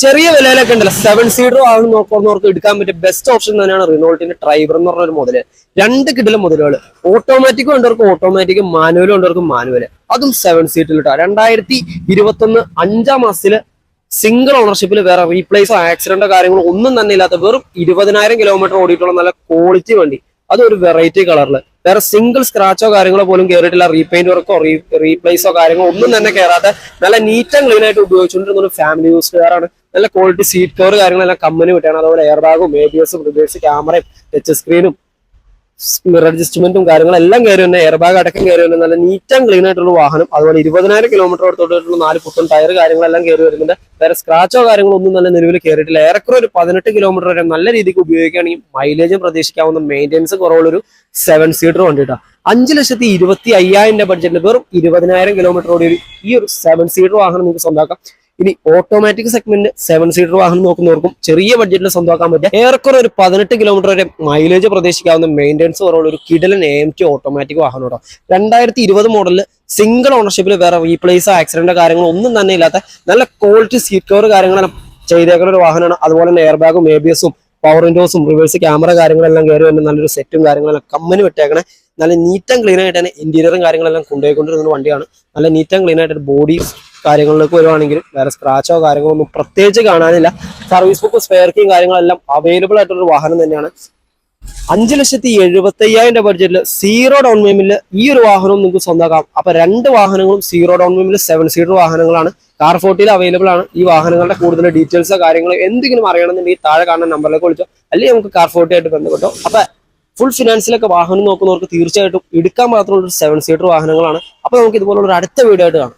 ചെറിയ വിലയിലൊക്കെ ഉണ്ടല്ലോ. Seven seater ആണ് നോക്കുന്നവർക്ക് എടുക്കാൻ പറ്റിയ ബെസ്റ്റ് ഓപ്ഷൻ തന്നെയാണ് റിനോൾട്ടിന്റെ ഡ്രൈവർ എന്ന് പറഞ്ഞ ഒരു മുതൽ രണ്ട് കിടില മുതലുകൾ ഓട്ടോമാറ്റിക് വേണ്ടവർക്ക് ഓട്ടോമാറ്റിക് മാനുവൽ വേണ്ടവർക്ക് മാനുവൽ അതും സെവൻ സീറ്റിൽ കിട്ടുക രണ്ടായിരത്തി ഇരുപത്തി ഒന്ന് അഞ്ചാം മാസത്തിൽ സിംഗിൾ ഓണർഷിപ്പിൽ വേറെ റീപ്ലേസോ ആക്സിഡന്റോ കാര്യങ്ങളോ ഒന്നും തന്നെ ഇല്ലാത്ത വെറും ഇരുപതിനായിരം കിലോമീറ്റർ ഓടിയിട്ടുള്ള നല്ല ക്വാളിറ്റി വണ്ടി. അതും ഒരു വെറൈറ്റി കളറിൽ വേറെ സിംഗിൾ സ്ക്രാച്ചോ കാര്യങ്ങളോ പോലും കയറിയിട്ടില്ല റീപെയിന്റ് വർക്കോ റീപ്ലേസോ കാര്യങ്ങളോ ഒന്നും തന്നെ കയറാത്ത നല്ല നീറ്റ് ആൻഡ് ക്ലീൻ ആയിട്ട് ഉപയോഗിച്ചുകൊണ്ടിരുന്ന ഒരു ഫാമിലി യൂസ് കാറാണ് നല്ല ക്വാളിറ്റി സീറ്റ് കവർ കാര്യങ്ങളെല്ലാം കമ്പനി വിട്ടാണ് അതുപോലെ എയർ ബാഗും എ ബി എസും ക്യാമറയും ടച്ച് സ്ക്രീനും മിറർ അഡ്ജസ്റ്റ്മെന്റും കാര്യങ്ങളെല്ലാം കയറി തന്നെ എയർ ബാഗ് അടക്കം കയറി തന്നെ നല്ല നീറ്റ് ആൻഡ് ക്ലീൻ ആയിട്ടുള്ള വാഹനം അതുപോലെ ഇരുപതിനായിരം കിലോമീറ്റർ അടുത്തോട്ടുള്ള നാല് പുത്തൻ ടയർ കാര്യങ്ങളെല്ലാം കയറി വരുന്നുണ്ട്. വേറെ സ്ക്രാച്ചോ കാര്യങ്ങളോ ഒന്നും നല്ല നിലവിൽ കയറിയിട്ടില്ല. ഏറെക്കുറെ ഒരു പതിനെട്ട് കിലോമീറ്റർ വരെ നല്ല രീതിക്ക് ഉപയോഗിക്കുകയാണെങ്കിൽ മൈലേജും പ്രതീക്ഷിക്കാവുന്ന മെയിന്റെനൻസ് കുറവുള്ളൊരു സെവൻ സീറ്റർ വണ്ടിയിട്ടാണ് അഞ്ച് ലക്ഷത്തി ഇരുപത്തി അയ്യായിരം രൂപ ബഡ്ജറ്റിൽ വെറും ഇരുപതിനായിരം ഒരു ഈ ഒരു സെവൻ സീറ്റർ വാഹനം നിങ്ങൾക്ക് സ്വന്തമാക്കാം ഇനി ഓട്ടോമാറ്റിക് സെഗ്മെന്റ് സെവൻ സീറ്റർ വാഹനം നോക്കുന്നവർക്കും ചെറിയ ബഡ്ജറ്റിൽ സ്വന്തമാക്കാൻ പറ്റിയ ഏറെക്കുറെ ഒരു പതിനെട്ട് കിലോമീറ്റർ വരെ മൈലേജ് പ്രതീക്ഷിക്കാവുന്ന മെയിന്റെനൻസ് കുറവുള്ള ഒരു കിടലൻ എ എം ടി ഓട്ടോമാറ്റിക് വാഹനം കേട്ടോ. രണ്ടായിരത്തി ഇരുപത് മോഡലിൽ സിംഗിൾ ഓണർഷിപ്പിൽ വേറെ റീപ്ലേസ് ആക്സിഡന്റോ കാര്യങ്ങളോ ഒന്നും തന്നെ ഇല്ലാത്ത നല്ല ക്വാളിറ്റി സീറ്റ് കവർ കാര്യങ്ങളെല്ലാം ചെയ്തേക്കുന്ന ഒരു വാഹനമാണ്. അതുപോലെ തന്നെ എയർ ബാഗും എ ബി എസും പവർ വിൻഡോസും റിവേഴ്സ് ക്യാമറ കാര്യങ്ങളെല്ലാം കയറി വരുന്ന നല്ലൊരു സെറ്റും കാര്യങ്ങളെല്ലാം കമ്പനി വിട്ടേക്കണേ. നല്ല നീറ്റ് ആൻഡ് ക്ലീൻ ആയിട്ട് തന്നെ ഇന്റീരിയറും കാര്യങ്ങളെല്ലാം കൊണ്ടുപോയിക്കൊണ്ടിരുന്ന വണ്ടിയാണ്. നല്ല നീറ്റ് ആൻഡ് ക്ലീൻ ആയിട്ട് ബോഡി കാര്യങ്ങളിലേക്ക് വരുവാണെങ്കിലും വേറെ സ്ക്രാച്ചോ കാര്യങ്ങളോ ഒന്നും പ്രത്യേകിച്ച് കാണാനില്ല. സർവീസ് ബുക്ക് സ്പെയർ കീയും കാര്യങ്ങളെല്ലാം അവൈലബിൾ ആയിട്ടുള്ള ഒരു വാഹനം തന്നെയാണ്. അഞ്ച് ലക്ഷത്തി എഴുപത്തി അയ്യായിരം രൂപ ബഡ്ജറ്റിൽ സീറോ ഡൗൺ പേയ്മെന്റിൽ ഈ ഒരു വാഹനവും നിങ്ങൾക്ക് സ്വന്തമാക്കാം. അപ്പൊ രണ്ട് വാഹനങ്ങളും സീറോ ഡൗൺ പേയ്മെന്റിൽ സെവൻ സീറ്റർ വാഹനങ്ങളാണ്. കാർ ഫോർട്ടിയിൽ അവൈലബിൾ ആണ്. ഈ വാഹനങ്ങളുടെ കൂടുതൽ ഡീറ്റെയിൽസോ കാര്യങ്ങളോ എന്തെങ്കിലും അറിയണമെന്നുണ്ടെങ്കിൽ താഴെ കാണുന്ന നമ്പറിലേക്ക് വിളിച്ചോ. അല്ലെങ്കിൽ നമുക്ക് കാർ ഫോർട്ടിയായിട്ട് ബന്ധപ്പെട്ടോ. അപ്പൊ ഫുൾ ഫിനാൻസിലൊക്കെ വാഹനം നോക്കുന്നവർക്ക് തീർച്ചയായിട്ടും എടുക്കാൻ മാത്രമുള്ള ഒരു സെവൻ സീറ്റർ വാഹനങ്ങളാണ്. അപ്പൊ നമുക്ക് ഇതുപോലുള്ള അടുത്ത വീഡിയോ ആയിട്ട് കാണാം.